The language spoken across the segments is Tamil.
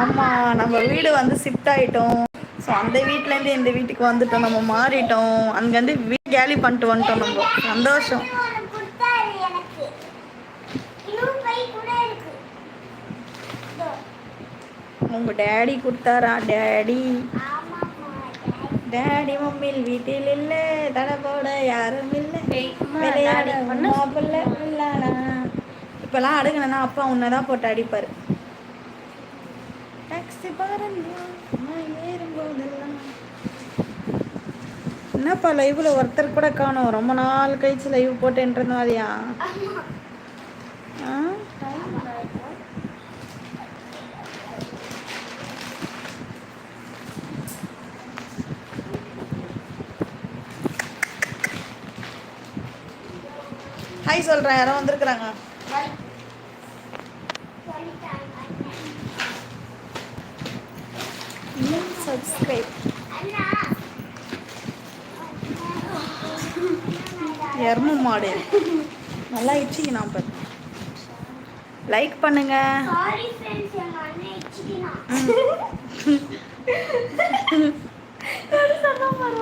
ஆமாம் நம்ம வீடு வந்து ஷிஃப்ட் ஆகிட்டோம் ஸோ அந்த வீட்டிலேருந்து இந்த வீட்டுக்கு வந்துட்டோம். நம்ம மாறிட்டோம். அங்கேருந்து வீடு கேலி பண்ணிட்டு வந்துட்டோம் நம்ம. சந்தோஷம். உங்கள் டேடி கொடுத்தாரா? டேடி டேடி மம்மில் வீட்டில் இல்லை. தடை போட யாரும் இல்லை. விளையாட இப்போல்லாம் அடுக்கணும்னா அப்பா உன்னை தான் போட்டு அடிப்பார். டாக்ஸி பாருங்க நான் ஏறும்போதெல்லாம் என்னப்பா லைவ்ல ஒருத்தர் கூட காணோம். ரொம்ப நாள் கழிச்சு லைவ் போட்டேன்றது மாதிரியா ஹாய் சொல்கிறேன் யாரோ வந்திருக்குறாங்க. சப்ஸ்கிரைப் எரும மாடு. நல்லா இச்சிக்கணும் இப்போ லைக் பண்ணுங்க.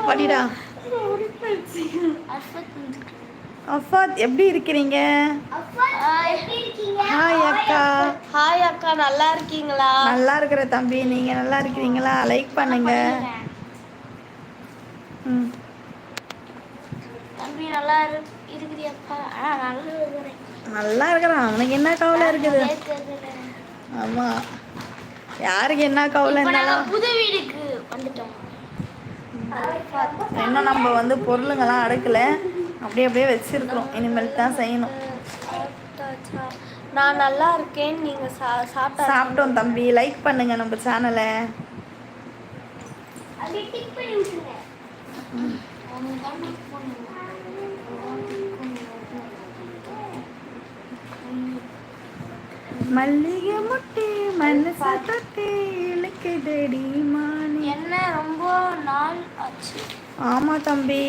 படிடா அஃபாத் எப்படி இருக்கிறீங்க? ஹாய் அக்கா. அக்கா நல்லா இருக்கீங்களா நல்லா இருக்கிற தம்பி நீங்க நல்லா இருக்கிறீங்களா லைக் பண்ணுங்க தம்பி நல்லா இரு- இருக்கிறியாப்பா நல்லா இருக்கிறேன் நல்லா இருக்கிறான் அவனுக்கு என்ன கவலை இருக்குது. ஆமா யாருக்கு என்ன கவலை இருந்தாலும் புது வீடுக்கு வந்துட்டோம் இன்னும் நம்ம வந்து பொருளுங்கெல்லாம் அடுக்கல அப்படியே அப்படியே வச்சிருக்கிறோம் இனிமேல் தான் செய்யணும்? நான் நல்லா இருக்கேன் நீங்க சா- சாப்பிட்டா சாப்பிட்டோம் தம்பி. லைக் பண்ணுங்க நம்ம சேனலை அப்படியே டிக் பண்ணி விட்டுருங்க. மல்லிகை முட்டி மனசு தொட்டி இழுக்குதடி மானி. என்ன ரொம்ப நாள் ஆச்சு. ஆமா தம்பி.